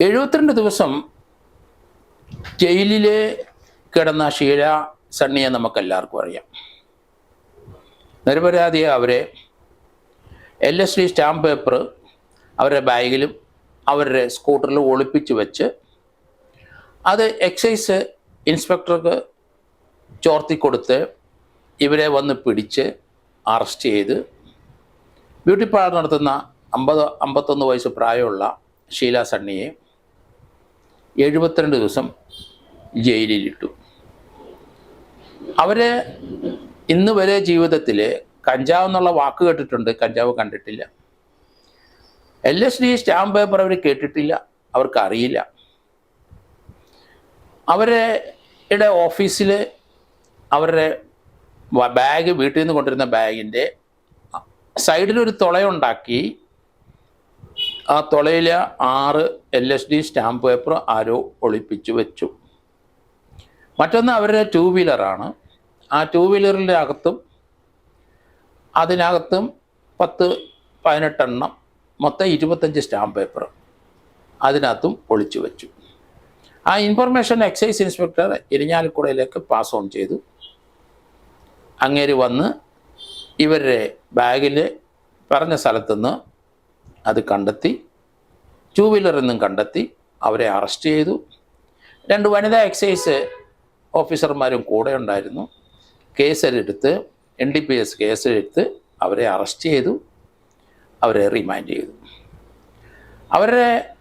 എഴുപത്തിരണ്ട് ദിവസം ജയിലിലെ കിടന്ന ഷീല സണ്ണിയെ നമുക്ക് എല്ലാവർക്കും അറിയാം. നിരപരാധിയെ അവരെ L S D stamp paper അവരുടെ ബാഗിലും അവരുടെ സ്കൂട്ടറിലും ഒളിപ്പിച്ച് വെച്ച് അത് എക്സൈസ് ഇൻസ്പെക്ടർക്ക് ചോർത്തി കൊടുത്ത് ഇവരെ വന്ന് പിടിച്ച് അറസ്റ്റ് ചെയ്ത് ബ്യൂട്ടി പാർലർ നടത്തുന്ന അമ്പത് അമ്പത്തൊന്ന് വയസ്സ് പ്രായമുള്ള ഷീല സണ്ണിയെ എഴുപത്തിരണ്ട് ദിവസം ജയിലിലിട്ടു. അവരെ ഇന്ന് വരെ ജീവിതത്തിൽ കഞ്ചാവ് എന്നുള്ള വാക്ക് കേട്ടിട്ടുണ്ട്. കഞ്ചാവ് കണ്ടിട്ടില്ല. L S D stamp paper അവർ കേട്ടിട്ടില്ല. അവർക്ക് അറിയില്ല അവരുടെ ഓഫീസിൽ അവരുടെ ബാഗ് വീട്ടിൽ നിന്ന് കൊണ്ടിരുന്ന ബാഗിന്റെ സൈഡിലൊരു തുളയുണ്ടാക്കി ആ തുളയിൽ ആറ് L S D stamp paper ആരോ ഒളിപ്പിച്ചു വെച്ചു. മറ്റൊന്ന് അവരുടെ ടൂ വീലറാണ് ആ ടൂ വീലറിന്റെ അകത്തും അതിനകത്തും പത്ത് പതിനെട്ടെണ്ണം മൊത്തം ഇരുപത്തഞ്ച് സ്റ്റാമ്പ് പേപ്പർ അതിനകത്തും ഒളിച്ചു വെച്ചു. ആ ഇൻഫർമേഷൻ എക്സൈസ് ഇൻസ്പെക്ടർ ഇരിഞ്ഞാലക്കുടയിലേക്ക് പാസ് ഓൺ ചെയ്തു. അങ്ങേര് വന്ന് ഇവരുടെ ബാഗിൽ പറഞ്ഞ സ്ഥലത്തുനിന്ന് അത് കണ്ടെത്തി ടൂ വീലർ എന്നും കണ്ടെത്തി അവരെ അറസ്റ്റ് ചെയ്തു. രണ്ട് വനിതാ എക്സൈസ് ഓഫീസർമാരും കൂടെ ഉണ്ടായിരുന്നു. കേസെടുത്ത് എൻ ഡി പി എസ് കേസെടുത്ത് അവരെ അറസ്റ്റ് ചെയ്തു. അവരെ റിമാൻഡ് ചെയ്തു. അവരുടെ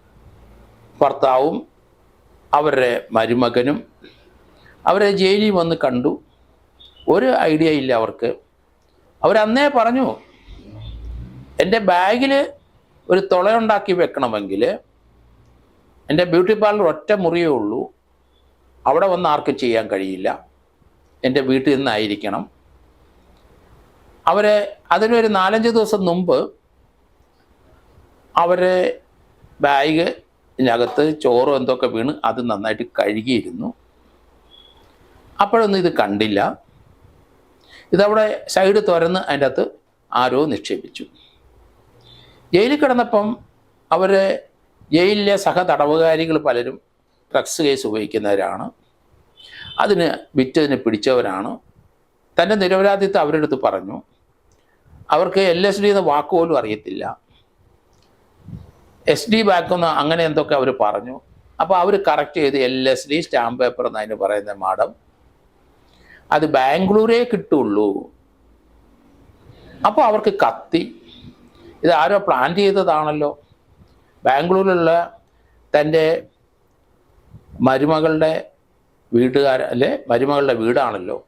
ഭർത്താവും അവരുടെ മരുമകനും അവരെ ജയിലിൽ വന്ന് കണ്ടു. ഒരു ഐഡിയ ഇല്ല അവർക്ക്. അവരന്നേ പറഞ്ഞു എന്റെ ബാഗിൽ ഒരു തുളയുണ്ടാക്കി വെക്കണമെങ്കിൽ എന്റെ ബ്യൂട്ടി പാർലർ ഒറ്റ മുറിയേ ഉള്ളൂ. അവിടെ വന്ന് ആർക്കും ചെയ്യാൻ കഴിയില്ല. എന്റെ വീട്ടിൽ നിന്നായിരിക്കണം. അവരെ അതിനൊരു നാലഞ്ച് ദിവസം മുമ്പ് അവരെ ബാഗ് ഇതിനകത്ത് ചോറും എന്തൊക്കെ വീണ് അത് നന്നായിട്ട് കഴുകിയിരുന്നു. അപ്പോഴൊന്നും ഇത് കണ്ടില്ല. ഇതവിടെ സൈഡ് തുറന്ന് അതിന്റെ അകത്ത് ആരോ നിക്ഷേപിച്ചു. ജയിലിൽ കിടന്നപ്പം അവർ ജയിലിലെ സഹ തടവുകാരികൾ പലരും ഡ്രഗ്സ് കേസ് ഉപയോഗിക്കുന്നവരാണ്. അതിന് വിറ്റതിന് പിടിച്ചവരാണ്. തന്റെ നിരപരാധിത്വം അവരുടെ അടുത്ത് പറഞ്ഞു. അവർക്ക് എൽ എസ് ഡി എന്ന വാക്ക് പോലും അറിയത്തില്ല. എസ് ഡി ബാക്കെന്ന് അങ്ങനെ എന്തൊക്കെ അവർ പറഞ്ഞു. അപ്പോൾ അവർ കറക്റ്റ് ചെയ്ത് L S D stamp paper എന്ന് അതിന് പറയുന്ന മാഡം അത് ബാംഗ്ലൂരേ കിട്ടുള്ളൂ. അപ്പോൾ അവർക്ക് കത്തി. ഇത് ആരോ പ്ലാൻ ചെയ്തതാണല്ലോ. ബാംഗ്ലൂരിലുള്ള തന്റെ മരുമകളുടെ വീട്ടുകാർ അല്ലെ മരുമകളുടെ വീടാണല്ലോ.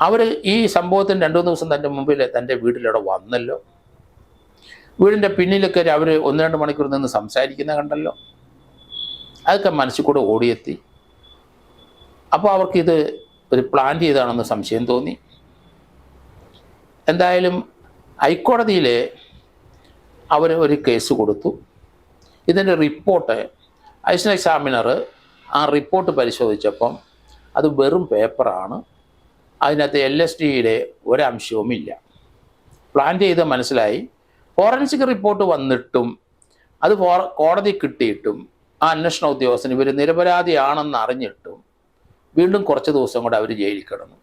അവർ ഈ സംഭവത്തിന് രണ്ടു മൂന്ന് ദിവസം തന്റെ മുമ്പിൽ തന്റെ വീട്ടിലവിടെ വന്നല്ലോ. വീടിന്റെ പിന്നിലൊക്കെ അവർ ഒന്ന് രണ്ട് മണിക്കൂർ നിന്ന് സംസാരിക്കുന്ന കണ്ടല്ലോ. അതൊക്കെ മനസ്സിൽ കൂടെ ഓടിയെത്തി. അപ്പോൾ അവർക്കിത് ഒരു പ്ലാൻ ചെയ്താണെന്ന് സംശയം തോന്നി. എന്തായാലും ഹൈക്കോടതിയിൽ അവന് ഒരു കേസ് കൊടുത്തു. ഇതിന്റെ റിപ്പോർട്ട് അഡീഷണൽ എക്സാമിനർ ആ റിപ്പോർട്ട് പരിശോധിച്ചപ്പം അത് വെറും പേപ്പറാണ്. അതിനകത്ത് എൽ എസ് ഡിയുടെ ഒരംശവുമില്ല. പ്ലാൻ ചെയ്ത് മനസ്സിലായി. ഫോറൻസിക് റിപ്പോർട്ട് വന്നിട്ടും അത് ഫോർ കോടതി കിട്ടിയിട്ടും ആ അന്വേഷണ ഉദ്യോഗസ്ഥൻ ഇവർ നിരപരാധിയാണെന്ന് അറിഞ്ഞിട്ടും വീണ്ടും കുറച്ച് ദിവസം കൂടെ അവർ ജയിലിൽ കിടന്നു.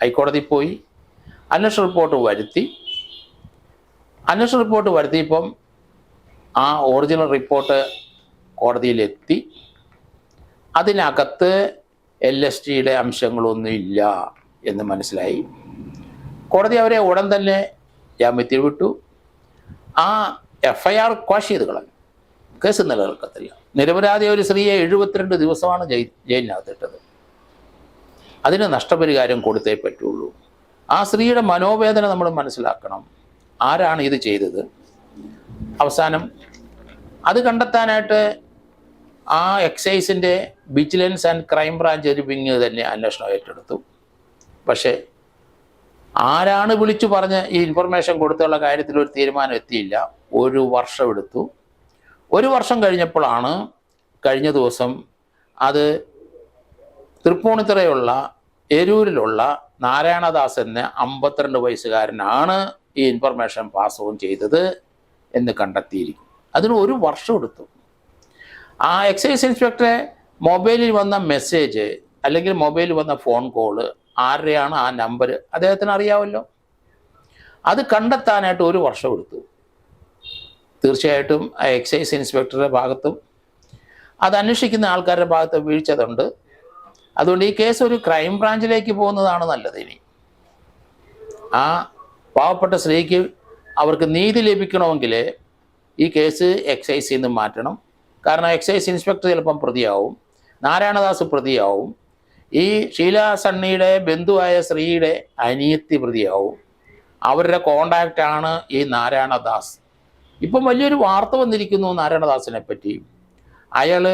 ഹൈക്കോടതി പോയി. അന്വേഷണ റിപ്പോർട്ട് വരുത്തി. അന്വേഷണ റിപ്പോർട്ട് വരുത്തിയപ്പം ആ ഒറിജിനൽ റിപ്പോർട്ട് കോടതിയിലെത്തി. അതിനകത്ത് എൽ എസ് ടിയുടെ അംശങ്ങളൊന്നുമില്ല എന്ന് മനസ്സിലായി. കോടതി അവരെ ഉടൻ തന്നെ ജാമ്യത്തിൽ വിട്ടു. ആ എഫ് ഐ ആർ ക്വാഷ് ചെയ്ത് കളഞ്ഞു. കേസ് നിലനിൽക്കത്തില്ല. നിരപരാധി ഒരു സ്ത്രീയെ എഴുപത്തിരണ്ട് ദിവസമാണ് ജയിൽ ജയിലിനകത്തിട്ടത് അതിന് നഷ്ടപരിഹാരം കൊടുത്തേ പറ്റുള്ളൂ. ആ സ്ത്രീയുടെ മനോവേദന നമ്മൾ മനസ്സിലാക്കണം. ആരാണ് ഇത് ചെയ്തത്? അവസാനം അത് കണ്ടെത്താനായിട്ട് ആ എക്സൈസിന്റെ വിജിലൻസ് ആൻഡ് ക്രൈം ബ്രാഞ്ച് ഒരു വിങ് തന്നെ അന്വേഷണം ഏറ്റെടുത്തു. പക്ഷേ ആരാണ് വിളിച്ചു പറഞ്ഞ് ഈ ഇൻഫർമേഷൻ കൊടുത്തുള്ള കാര്യത്തിൽ ഒരു തീരുമാനം എത്തിയില്ല. ഒരു വർഷം എടുത്തു. ഒരു വർഷം കഴിഞ്ഞപ്പോഴാണ് കഴിഞ്ഞ ദിവസം അത് തൃപ്പൂണിത്തുറയുള്ള എരൂരിലുള്ള നാരായണദാസ് എന്ന അമ്പത്തിരണ്ട് വയസ്സുകാരനാണ് ഈ ഇൻഫർമേഷൻ പാസ് ഓൺ ചെയ്തത് എന്ന് കണ്ടെത്തിയിരിക്കും. അതിന് ഒരു വർഷം എടുത്തു. ആ എക്സൈസ് ഇൻസ്പെക്ടറെ മൊബൈലിൽ വന്ന മെസ്സേജ് അല്ലെങ്കിൽ മൊബൈലിൽ വന്ന ഫോൺ കോൾ ആരുടെയാണ് ആ നമ്പർ അദ്ദേഹത്തിന് അറിയാമല്ലോ. അത് കണ്ടെത്താനായിട്ട് ഒരു വർഷം എടുത്തു. തീർച്ചയായിട്ടും എക്സൈസ് ഇൻസ്പെക്ടറുടെ ഭാഗത്തും അത് അന്വേഷിക്കുന്ന ആൾക്കാരുടെ ഭാഗത്ത് വീഴ്ചതുണ്ട്. അതുകൊണ്ട് ഈ കേസ് ഒരു ക്രൈം ബ്രാഞ്ചിലേക്ക് പോകുന്നതാണ് നല്ലത് ഇനി. ആ പാവപ്പെട്ട സ്ത്രീക്ക് അവർക്ക് നീതി ലഭിക്കണമെങ്കിൽ ഈ കേസ് എക്സൈസിൽ നിന്ന് മാറ്റണം. കാരണം എക്സൈസ് ഇൻസ്പെക്ടർ ചിലപ്പം പ്രതിയാവും. നാരായണദാസ് പ്രതിയാവും. ഈ ഷീല സണ്ണിയുടെ ബന്ധുവായ സ്ത്രീയുടെ അനിയത്തി പ്രതിയാവും. അവരുടെ കോണ്ടാക്റ്റാണ് ഈ നാരായണദാസ്. ഇപ്പം വലിയൊരു വാർത്ത വന്നിരിക്കുന്നു നാരായണദാസിനെ പറ്റി. അയാൾ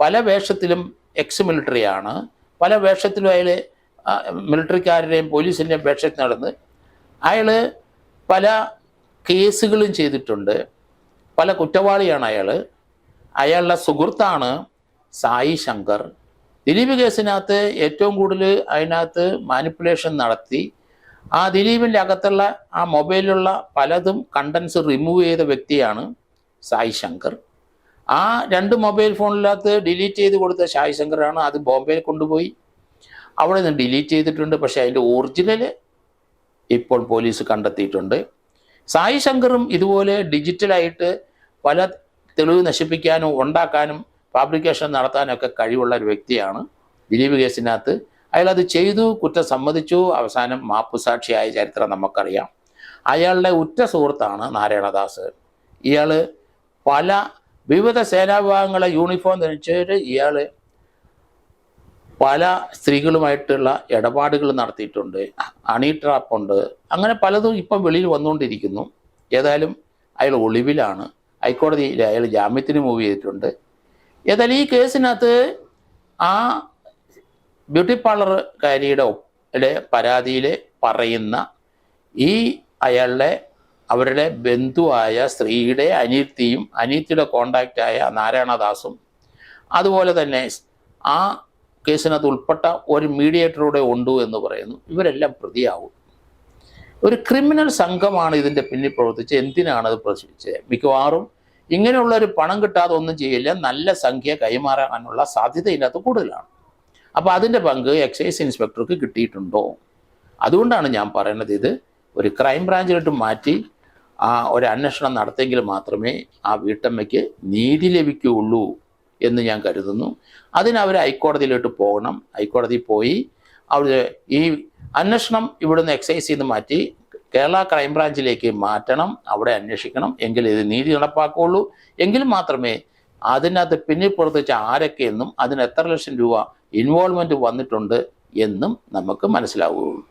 പല വേഷത്തിലും എക്സ് മിലിറ്ററിയാണ് പല വേഷത്തിലും അയാൾ മിലിറ്ററിക്കാരുടെയും പോലീസിന്റെയും വേഷത്തിൽ നടന്ന് അയാൾ പല കേസുകളും ചെയ്തിട്ടുണ്ട്. പല കുറ്റവാളിയാണ് അയാൾ അയാളുടെ സുഹൃത്താണ് സായി ശങ്കർ. ദിലീപ് കേസിനകത്ത് ഏറ്റവും കൂടുതൽ അതിനകത്ത് മാനിപ്പുലേഷൻ നടത്തി. ആ ദിലീപിന്റെ അകത്തുള്ള ആ മൊബൈലിലുള്ള പലതും കണ്ടൻസ് റിമൂവ് ചെയ്ത വ്യക്തിയാണ് സായി ശങ്കർ. ആ രണ്ട് മൊബൈൽ ഫോണിനകത്ത് ഡിലീറ്റ് ചെയ്ത് കൊടുത്ത സായി ശങ്കറാണ് അത് ബോംബെയിൽ കൊണ്ടുപോയി. അവിടെ നിന്ന് ഡിലീറ്റ് ചെയ്തിട്ടുണ്ട്. പക്ഷേ അതിന്റെ ഒറിജിനൽ ഇപ്പോൾ പോലീസ് കണ്ടെത്തിയിട്ടുണ്ട്. സായി ശങ്കറും ഇതുപോലെ ഡിജിറ്റലായിട്ട് പല തെളിവ് നശിപ്പിക്കാനും ഉണ്ടാക്കാനും ഫാബ്രിക്കേഷൻ നടത്താനൊക്കെ കഴിവുള്ള ഒരു വ്യക്തിയാണ്. ദിലീപ് കേസിനകത്ത് അയാൾ അത് ചെയ്തു കുറ്റം സമ്മതിച്ചു. അവസാനം മാപ്പുസാക്ഷിയായ ചരിത്രം നമുക്കറിയാം. അയാളുടെ ഉറ്റ സുഹൃത്താണ് നാരായണദാസ്. ഇയാൾ പല വിവിധ സേനാ വിഭാഗങ്ങളെ യൂണിഫോം ധരിച്ചിട്ട് ഇയാൾ പല സ്ത്രീകളുമായിട്ടുള്ള ഇടപാടുകൾ നടത്തിയിട്ടുണ്ട് അണി ട്രാപ്പുണ്ട് അങ്ങനെ പലതും ഇപ്പം വെളിയിൽ വന്നുകൊണ്ടിരിക്കുന്നു. ഏതായാലും അയാൾ ഒളിവിലാണ്. ഹൈക്കോടതിയിൽ അയാൾ ജാമ്യത്തിന് മൂവ് ചെയ്തിട്ടുണ്ട്. ഏതായാലും ഈ കേസിനകത്ത് ആ ബ്യൂട്ടി പാർലർകാരിയുടെ യുടെ പരാതിയിൽ പറയുന്ന ഈ അയാളുടെ അവരുടെ ബന്ധുവായ സ്ത്രീയുടെ അനിയത്തിയും അനിയത്തിയുടെ കോണ്ടാക്റ്റായ നാരായണദാസും അതുപോലെ തന്നെ ആ കേസിനകത്ത് ഉൾപ്പെട്ട ഒരു മീഡിയേറ്ററുടെ ഉണ്ടു എന്ന് പറയുന്നു. ഇവരെല്ലാം പ്രതിയാവും. ഒരു ക്രിമിനൽ സംഘമാണ് ഇതിന്റെ പിന്നിൽ പ്രവർത്തിച്ച് എന്തിനാണ് അത് പ്രശ്നിച്ചത് മിക്കവാറും ഇങ്ങനെയുള്ള ഒരു പണം കിട്ടാതെ ഒന്നും ചെയ്യില്ല. നല്ല സംഖ്യ കൈമാറാനുള്ള സാധ്യത ഇതിനകത്ത് കൂടുതലാണ്. അപ്പോൾ അതിന്റെ പങ്ക് എക്സൈസ് ഇൻസ്പെക്ടർക്ക് കിട്ടിയിട്ടുണ്ടോ? അതുകൊണ്ടാണ് ഞാൻ പറയുന്നത് ഇത്. ഒരു ക്രൈം ബ്രാഞ്ചിലോട്ട് മാറ്റി ആ ഒരു അന്വേഷണം നടത്തിയെങ്കിൽ മാത്രമേ ആ വീട്ടമ്മയ്ക്ക് നീതി ലഭിക്കുകയുള്ളൂ. എന്ന് ഞാൻ കരുതുന്നു. അതിന് അവർ ഹൈക്കോടതിയിലോട്ട് പോകണം. ഹൈക്കോടതി പോയി അവർ ഈ അന്വേഷണം ഇവിടുന്ന് എക്സൈസ് ചെയ്ത് മാറ്റി കേരള ക്രൈംബ്രാഞ്ചിലേക്ക് മാറ്റണം അവിടെ അന്വേഷിക്കണം. എങ്കിൽ ഇത് നീതി നടപ്പാക്കുകയുള്ളൂ എങ്കിൽ മാത്രമേ അതിനകത്ത് പിന്നിൽ പ്രവർത്തിച്ച ആരൊക്കെ എന്നും അതിന് എത്ര ലക്ഷം രൂപ ഇൻവോൾവ്മെന്റ് വന്നിട്ടുണ്ട് എന്നും നമുക്ക് മനസ്സിലാവുകയുള്ളൂ